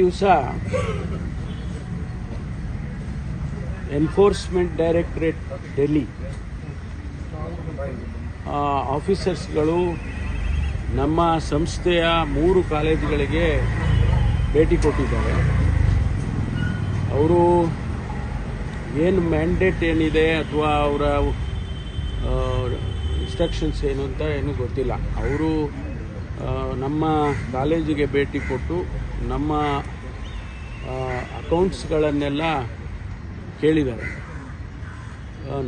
ದಿವಸ enforcement directorate Delhi ಆಫೀಸರ್ಸ್ಗಳು ನಮ್ಮ ಸಂಸ್ಥೆಯ ಮೂರು ಕಾಲೇಜುಗಳಿಗೆ ಭೇಟಿ ಕೊಟ್ಟಿದ್ದಾರೆ. ಅವರು ಏನು ಮ್ಯಾಂಡೇಟ್ ಏನಿದೆ ಅಥವಾ ಅವರ ಇನ್ಸ್ಟ್ರಕ್ಷನ್ಸ್ ಏನು ಅಂತ ಏನೂ ಗೊತ್ತಿಲ್ಲ. ಅವರು ನಮ್ಮ ಕಾಲೇಜಿಗೆ ಭೇಟಿ ಕೊಟ್ಟು ನಮ್ಮ ಅಕೌಂಟ್ಸ್ಗಳನ್ನೆಲ್ಲ ಕೇಳಿದ್ದಾರೆ.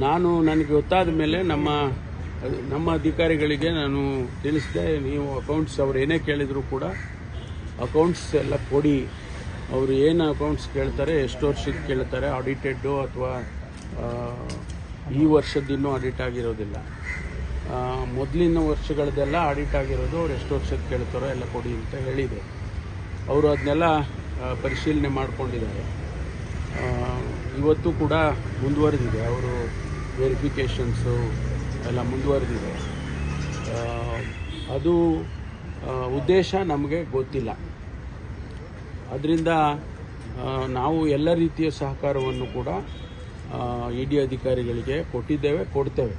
ನಾನು ನನಗೆ ಗೊತ್ತಾದ ಮೇಲೆ ನಮ್ಮ ನಮ್ಮ ಅಧಿಕಾರಿಗಳಿಗೆ ನಾನು ತಿಳಿಸಿದೆ, ನೀವು ಅಕೌಂಟ್ಸ್ ಅವ್ರು ಏನೇ ಕೇಳಿದರೂ ಕೂಡ ಅಕೌಂಟ್ಸ್ ಎಲ್ಲ ಕೊಡಿ. ಅವರು ಏನು ಅಕೌಂಟ್ಸ್ ಕೇಳ್ತಾರೆ, ಎಷ್ಟು ವರ್ಷದ ಕೇಳ್ತಾರೆ ಆಡಿಟೆಡ್ಡು ಅಥವಾ ಈ ವರ್ಷದಿನ್ನೂ ಆಡಿಟ್ ಆಗಿರೋದಿಲ್ಲ. ಮೊದಲಿನ ವರ್ಷಗಳದೆಲ್ಲ ಆಡಿಟ್ ಆಗಿರೋದು ಅವ್ರು ಎಷ್ಟು ವರ್ಷಕ್ಕೆ ಕೇಳ್ತಾರೋ ಎಲ್ಲ ಕೊಡಿ ಅಂತ ಹೇಳಿದೆ ಅವರು ಅದನ್ನೆಲ್ಲ ಪರಿಶೀಲನೆ ಮಾಡಿಕೊಂಡಿದ್ದಾರೆ. ಇವತ್ತು ಕೂಡ ಮುಂದುವರೆದಿದೆ. ಅವರು ವೆರಿಫಿಕೇಷನ್ಸು ಎಲ್ಲ ಮುಂದುವರೆದಿದೆ. ಅದು ಉದ್ದೇಶ ನಮಗೆ ಗೊತ್ತಿಲ್ಲ. ಅದರಿಂದ ನಾವು ಎಲ್ಲ ರೀತಿಯ ಸಹಕಾರವನ್ನು ಕೂಡ ಇ ಡಿ ಅಧಿಕಾರಿಗಳಿಗೆ ಕೊಟ್ಟಿದ್ದೇವೆ, ಕೊಡ್ತೇವೆ.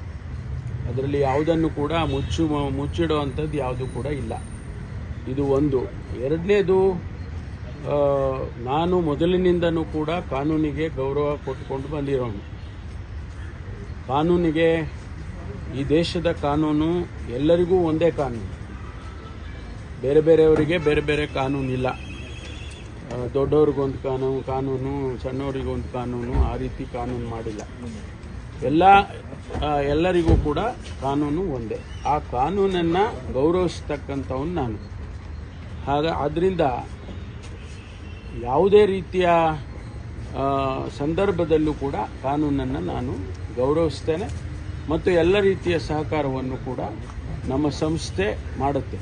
ಅದರಲ್ಲಿ ಯಾವುದನ್ನು ಕೂಡ ಮುಚ್ಚು, ಮುಚ್ಚಿಡುವಂಥದ್ದು ಯಾವುದು ಕೂಡ ಇಲ್ಲ. ಇದು ಒಂದು. ಎರಡನೇದು ನಾನು ಮೊದಲಿನಿಂದನೂ ಕೂಡ ಕಾನೂನಿಗೆ ಗೌರವ ಕೊಟ್ಟುಕೊಂಡು ಬಂದಿರೋನು. ಕಾನೂನಿಗೆ ಈ ದೇಶದ ಕಾನೂನು ಎಲ್ಲರಿಗೂ ಒಂದೇ ಕಾನೂನು. ಬೇರೆ ಬೇರೆಯವರಿಗೆ ಬೇರೆ ಬೇರೆ ಕಾನೂನು ಇಲ್ಲ ದೊಡ್ಡವ್ರಿಗೊಂದು ಕಾನೂನು ಕಾನೂನು, ಸಣ್ಣವರಿಗೊಂದು ಕಾನೂನು ಆ ರೀತಿ ಕಾನೂನು ಮಾಡಿಲ್ಲ. ಎಲ್ಲ ಎಲ್ಲರಿಗೂ ಕೂಡ ಕಾನೂನು ಒಂದೇ. ಆ ಕಾನೂನನ್ನು ಗೌರವಿಸ್ತಕ್ಕಂಥವನು ನಾನು. ಹಾಗ ಆದ್ದರಿಂದ ಯಾವುದೇ ರೀತಿಯ ಸಂದರ್ಭದಲ್ಲೂ ಕೂಡ ಕಾನೂನನ್ನು ನಾನು ಗೌರವಿಸ್ತೇನೆ ಮತ್ತು ಎಲ್ಲ ರೀತಿಯ ಸಹಕಾರವನ್ನು ಕೂಡ ನಮ್ಮ ಸಂಸ್ಥೆ ಮಾಡುತ್ತೆ.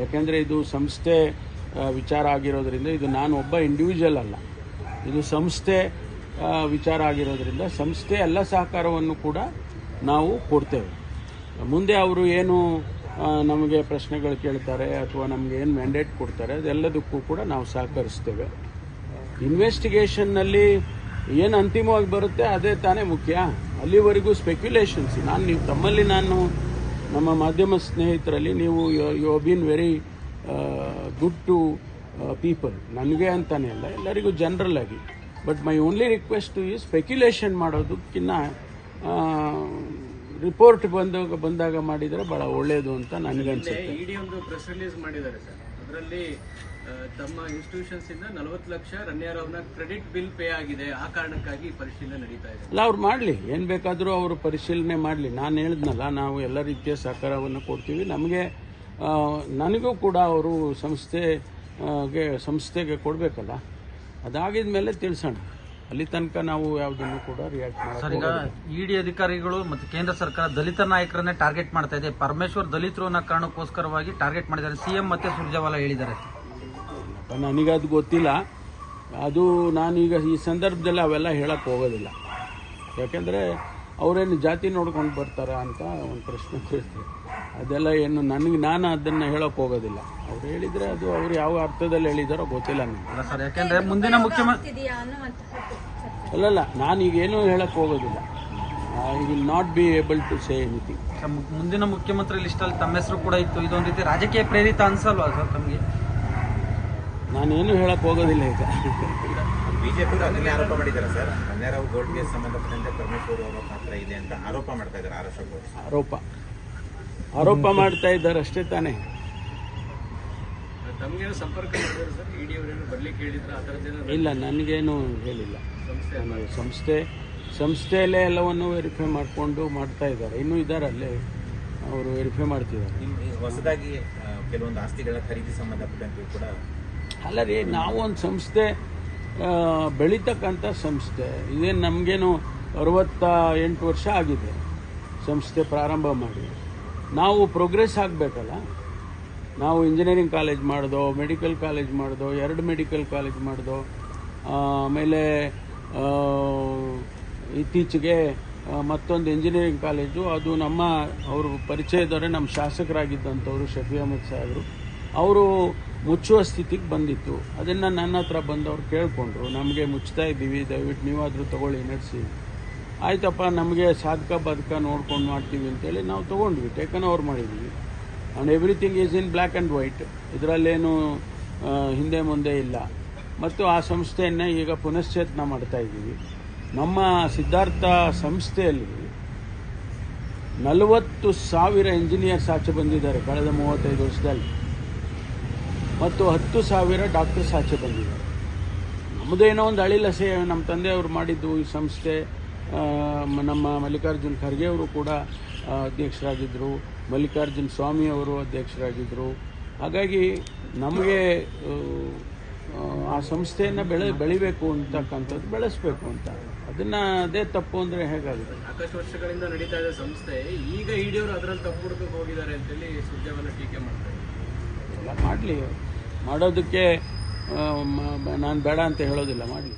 ಯಾಕೆಂದರೆ ಇದು ಸಂಸ್ಥೆ ವಿಚಾರ ಆಗಿರೋದ್ರಿಂದ ಇದು ನಾನು ಒಬ್ಬ ಇಂಡಿವಿಜುವಲ್ ಅಲ್ಲ. ಇದು ಸಂಸ್ಥೆ ವಿಚಾರ ಆಗಿರೋದ್ರಿಂದ ಸಂಸ್ಥೆ ಎಲ್ಲ ಸಹಕಾರವನ್ನು ಕೂಡ ನಾವು ಕೊಡ್ತೇವೆ. ಮುಂದೆ ಅವರು ಏನು ನಮಗೆ ಪ್ರಶ್ನೆಗಳು ಕೇಳ್ತಾರೆ ಅಥವಾ ನಮಗೆ ಏನು ಮ್ಯಾಂಡೇಟ್ ಕೊಡ್ತಾರೆ, ಅದೆಲ್ಲದಕ್ಕೂ ಕೂಡ ನಾವು ಸಹಕರಿಸ್ತೇವೆ. ಇನ್ವೆಸ್ಟಿಗೇಷನ್ನಲ್ಲಿ ಏನು ಅಂತಿಮವಾಗಿ ಬರುತ್ತೆ, ಅದೇ ತಾನೇ ಮುಖ್ಯ. ಅಲ್ಲಿವರೆಗೂ ಸ್ಪೆಕ್ಯುಲೇಷನ್ಸ್ ನಾನು ನೀವು, ತಮ್ಮಲ್ಲಿ ನಾನು, ನಮ್ಮ ಮಾಧ್ಯಮ ಸ್ನೇಹಿತರಲ್ಲಿ ನೀವು, you been very good to people ನನಗೆ ಅಂತಾನೆ ಅಲ್ಲ, ಎಲ್ಲರಿಗೂ ಜನರಲ್ ಆಗಿ. ಬಟ್ ಮೈ ಓನ್ಲಿ ರಿಕ್ವೆಸ್ಟ್ ಈ ಸ್ಪೆಕ್ಯುಲೇಷನ್ ಮಾಡೋದಕ್ಕಿಂತ ರಿಪೋರ್ಟ್ ಬಂದಾಗ ಬಂದಾಗ ಮಾಡಿದರೆ ಬಹಳ ಒಳ್ಳೆಯದು ಅಂತ ನನಗನ್ಸುತ್ತೆ ಇಡಿ ಒಂದು ಪ್ರೆಸ್ ರಿಲೀಸ್ ಮಾಡಿದ್ದಾರೆ ಸರ್. ಅದರಲ್ಲಿ ತಮ್ಮ ಇನ್ಸ್ಟಿಟ್ಯೂಷನ್ಸ್ ಇಂದ ನಲವತ್ತು ಲಕ್ಷ ರನ್ಯಾರವ್ನ ಕ್ರೆಡಿಟ್ ಬಿಲ್ ಪೇ ಆಗಿದೆ. ಆ ಕಾರಣಕ್ಕಾಗಿ ಪರಿಶೀಲನೆ ನಡೀತಾ ಇದೆ. ಅಲ್ಲ ಅವ್ರು ಮಾಡಲಿ. ಏನು ಬೇಕಾದರೂ ಅವರು ಪರಿಶೀಲನೆ ಮಾಡಲಿ. ನಾನು ಹೇಳಿದ್ನಲ್ಲ ನಾವು ಎಲ್ಲ ರೀತಿಯ ಸಹಕಾರವನ್ನು ಕೊಡ್ತೀವಿ. ನಮಗೆ ನನಗೂ ಕೂಡ ಅವರು ಸಂಸ್ಥೆಗೆ ಸಂಸ್ಥೆಗೆ ಕೊಡಬೇಕಲ್ಲ. ಅದಾಗಿದ ಮೇಲೆ ತಿಳಿಸೋಣ. ಅಲ್ಲಿ ತನಕ ನಾವು ಯಾವುದನ್ನು ಕೂಡ ರಿಯಾಕ್ಟ್ ಸರ್ ಈಗ ಇಡಿ ಅಧಿಕಾರಿಗಳು ಮತ್ತು ಕೇಂದ್ರ ಸರ್ಕಾರ ದಲಿತ ನಾಯಕರನ್ನೇ ಟಾರ್ಗೆಟ್ ಮಾಡ್ತಾ ಇದೆ. ಪರಮೇಶ್ವರ್ ದಲಿತರು ಅನ್ನೋ ಕಾರಣಕ್ಕೋಸ್ಕರವಾಗಿ ಟಾರ್ಗೆಟ್ ಮಾಡಿದ್ದಾರೆ. ಸಿಎಂ ಮತ್ತೆ ಸುರ್ಜೇವಾಲಾ ಹೇಳಿದ್ದಾರೆ. ನನಗದು ಗೊತ್ತಿಲ್ಲ. ಅದು ನಾನೀಗ ಈ ಸಂದರ್ಭದಲ್ಲಿ ಅವೆಲ್ಲ ಹೇಳಕ್ಕೆ ಹೋಗೋದಿಲ್ಲ. ಯಾಕೆಂದರೆ ಅವರೇನು ಜಾತಿ ನೋಡ್ಕೊಂಡು ಬರ್ತಾರಾ ಅಂತ ಒಂದು ಪ್ರಶ್ನೆ ಕೇಳ್ತೀವಿ ಅದೆಲ್ಲ ಏನು ನನಗೆ ನಾನು ಅದನ್ನು ಹೇಳೋಕೆ ಹೋಗೋದಿಲ್ಲ. ಅವ್ರು ಹೇಳಿದರೆ ಅದು ಅವ್ರು ಯಾವ ಅರ್ಥದಲ್ಲಿ ಹೇಳಿದಾರೋ ಗೊತ್ತಿಲ್ಲ ನನಗೆ. ಅಲ್ಲ ಸರ್ ಯಾಕೆಂದ್ರೆ ಮುಂದಿನ ಮುಖ್ಯಮಂತ್ರಿ ಅಲ್ಲಲ್ಲ ನಾನು ನಾನೀಗೇನು ಏನೂ ಹೇಳಕ್ಕೆ ಹೋಗೋದಿಲ್ಲ. I will not be able to say anything ಮುಂದಿನ ಮುಖ್ಯಮಂತ್ರಿ ಲಿಸ್ಟಲ್ಲಿ ತಮ್ಮ ಹೆಸರು ಕೂಡ ಇತ್ತು. ಇದೊಂದು ರೀತಿ ರಾಜಕೀಯ ಪ್ರೇರಿತ ಅನ್ಸಲ್ವಾ ಸರ್ ತಮಗೆ? ನಾನೇನು ಹೇಳಕ್ಕೆ ಹೋಗೋದಿಲ್ಲ ಈಗ. ಬಿಜೆಪಿ ಅದನ್ನೇ ಆರೋಪ ಮಾಡಿದ್ದಾರೆ ಸರ್. ಕನ್ಯಾರಾವ್ ಗೋಲ್ಡ್ಗೆ ಸಂಬಂಧಪಟ್ಟಂತೆ ಪರಮೇಶ್ವರ್ ಅವರ ಪಾತ್ರ ಇದೆ ಅಂತ ಆರೋಪ ಮಾಡ್ತಾ ಇದ್ದಾರೆ ಆರ್ ಅಶೋಕ್ ಗೌಡ್ ಆರೋಪ. ಆರೋಪ ಮಾಡ್ತಾ ಇದ್ದಾರೆ ಅಷ್ಟೇ ತಾನೇ. ತಮಗೇನು ಸಂಪರ್ಕ ಮಾಡಿದ್ರು ಸರ್? ಇಡಿ ಅವರೇನು ಬರಲಿಕ್ಕೆ ಹೇಳಿದ್ರು ಆ ಥರದ್ದೇನು ಇಲ್ಲ? ನನಗೇನು ಹೇಳಿಲ್ಲ. ಸಂಸ್ಥೆ ಸಂಸ್ಥೆ ಸಂಸ್ಥೆಯಲ್ಲೇ ಎಲ್ಲವನ್ನು ವೆರಿಫೈ ಮಾಡಿಕೊಂಡು ಮಾಡ್ತಾ ಇದ್ದಾರೆ. ಇನ್ನೂ ಇದ್ದಾರೆ ಅಲ್ಲೇ ಅವರು ವೆರಿಫೈ ಮಾಡ್ತಿದ್ದಾರೆ. ಹೊಸದಾಗಿ ಕೆಲವೊಂದು ಆಸ್ತಿಗಳ ಖರೀದಿ ಸಂಬಂಧಪಟ್ಟಂತೆ ಕೂಡ ಅಲ್ಲ ರೀ ನಾವು ಒಂದು ಸಂಸ್ಥೆ ಬೆಳೀತಕ್ಕಂಥ ಸಂಸ್ಥೆ ಇದೇನು ನಮಗೇನು ಅರವತ್ತ ಎಂಟು ವರ್ಷ ಆಗಿದೆ ಸಂಸ್ಥೆ ಪ್ರಾರಂಭ ಮಾಡಿ. ನಾವು ಪ್ರೋಗ್ರೆಸ್ ಆಗಬೇಕಲ್ಲ? ನಾವು ಇಂಜಿನಿಯರಿಂಗ್ ಕಾಲೇಜ್ ಮಾಡ್ದೋ ಮೆಡಿಕಲ್ ಕಾಲೇಜ್ ಮಾಡ್ದೋ, ಎರಡು ಮೆಡಿಕಲ್ ಕಾಲೇಜ್ ಮಾಡ್ದೋ ಆಮೇಲೆ ಇತ್ತೀಚೆಗೆ ಮತ್ತೊಂದು ಇಂಜಿನಿಯರಿಂಗ್ ಕಾಲೇಜು ಅದು ನಮ್ಮ, ಅವರು ಪರಿಚಯದವರೇ ನಮ್ಮ ಶಾಸಕರಾಗಿದ್ದಂಥವ್ರು ಶಫಿ ಅಹಮದ್ ಸಾಹೇಬರು. ಅವರು ಮುಚ್ಚುವ ಸ್ಥಿತಿಗೆ ಬಂದಿತ್ತು. ಅದನ್ನು ನನ್ನ ಹತ್ರ ಬಂದವ್ರು ಕೇಳಿಕೊಂಡ್ರು. ನಮಗೆ ಮುಚ್ತಾ ಇದ್ದೀವಿ, ದಯವಿಟ್ಟು ನೀವಾದರೂ ತಗೊಳ್ಳಿ, ನಡೆಸಿ. ಆಯ್ತಪ್ಪ, ನಮಗೆ ಸಾಧಕ ಬದುಕ ನೋಡ್ಕೊಂಡು ಮಾಡ್ತೀವಿ ಅಂತೇಳಿ ನಾವು ತೊಗೊಂಡ್ವಿ. ಟೇಕನ್ ಓವರ್ ಮಾಡಿದ್ವಿ. And everything is in black and white ಇದರಲ್ಲೇನು ಹಿಂದೆ ಮುಂದೆ ಇಲ್ಲ. ಮತ್ತು ಆ ಸಂಸ್ಥೆಯನ್ನು ಈಗ ಪುನಶ್ಚೇತನ ಮಾಡ್ತಾ ಇದ್ದೀವಿ. ನಮ್ಮ ಸಿದ್ಧಾರ್ಥ ಸಂಸ್ಥೆಯಲ್ಲಿ ನಲವತ್ತು ಸಾವಿರ ಇಂಜಿನಿಯರ್ಸ್ ಆಚೆ ಬಂದಿದ್ದಾರೆ ಕಳೆದ ಮೂವತ್ತೈದು ವರ್ಷದಲ್ಲಿ. ಮತ್ತು ಹತ್ತು ಸಾವಿರ ಡಾಕ್ಟರ್ಸ್ ಆಚೆ ಬಂದಿದ್ದಾರೆ ನಮ್ಮದೇನೋ ಒಂದು ಅಳಿಲಸೆ ನಮ್ಮ ತಂದೆಯವರು ಮಾಡಿದ್ದು ಈ ಸಂಸ್ಥೆ ನಮ್ಮ ಮಲ್ಲಿಕಾರ್ಜುನ್ ಖರ್ಗೆ ಅವರು ಕೂಡ ಅಧ್ಯಕ್ಷರಾಗಿದ್ದರು ಮಲ್ಲಿಕಾರ್ಜುನ್ ಸ್ವಾಮಿ ಅವರು ಅಧ್ಯಕ್ಷರಾಗಿದ್ದರು ಹಾಗಾಗಿ ನಮಗೆ ಆ, ಸಂಸ್ಥೆಯನ್ನು ಬೆಳೆ ಬೆಳಿಬೇಕು ಅಂತಕ್ಕಂಥದ್ದು ಬೆಳೆಸಬೇಕು ಅಂತ. ಅದನ್ನ ಅದೇ ತಪ್ಪು ಅಂದರೆ ಹೇಗಾಗುತ್ತೆ? ಸಾಕಷ್ಟು ವರ್ಷಗಳಿಂದ ನಡೀತಾ ಇದೆ ಸಂಸ್ಥೆ ಈಗ ಇಡಿಯವರು ಅದರಲ್ಲಿ ತಪ್ಪು ಹುಡುಕಕ್ಕೆ ಹೋಗಿದ್ದಾರೆ ಅಂತೇಳಿ ಸುದ್ದಿಯವನ್ನ ಟೀಕೆ ಮಾಡ್ತಾರೆ ಎಲ್ಲ ಮಾಡಲಿ. ಮಾಡೋದಕ್ಕೆ ನಾನು ಬೇಡ ಅಂತ ಹೇಳೋದಿಲ್ಲ ಮಾಡಲಿ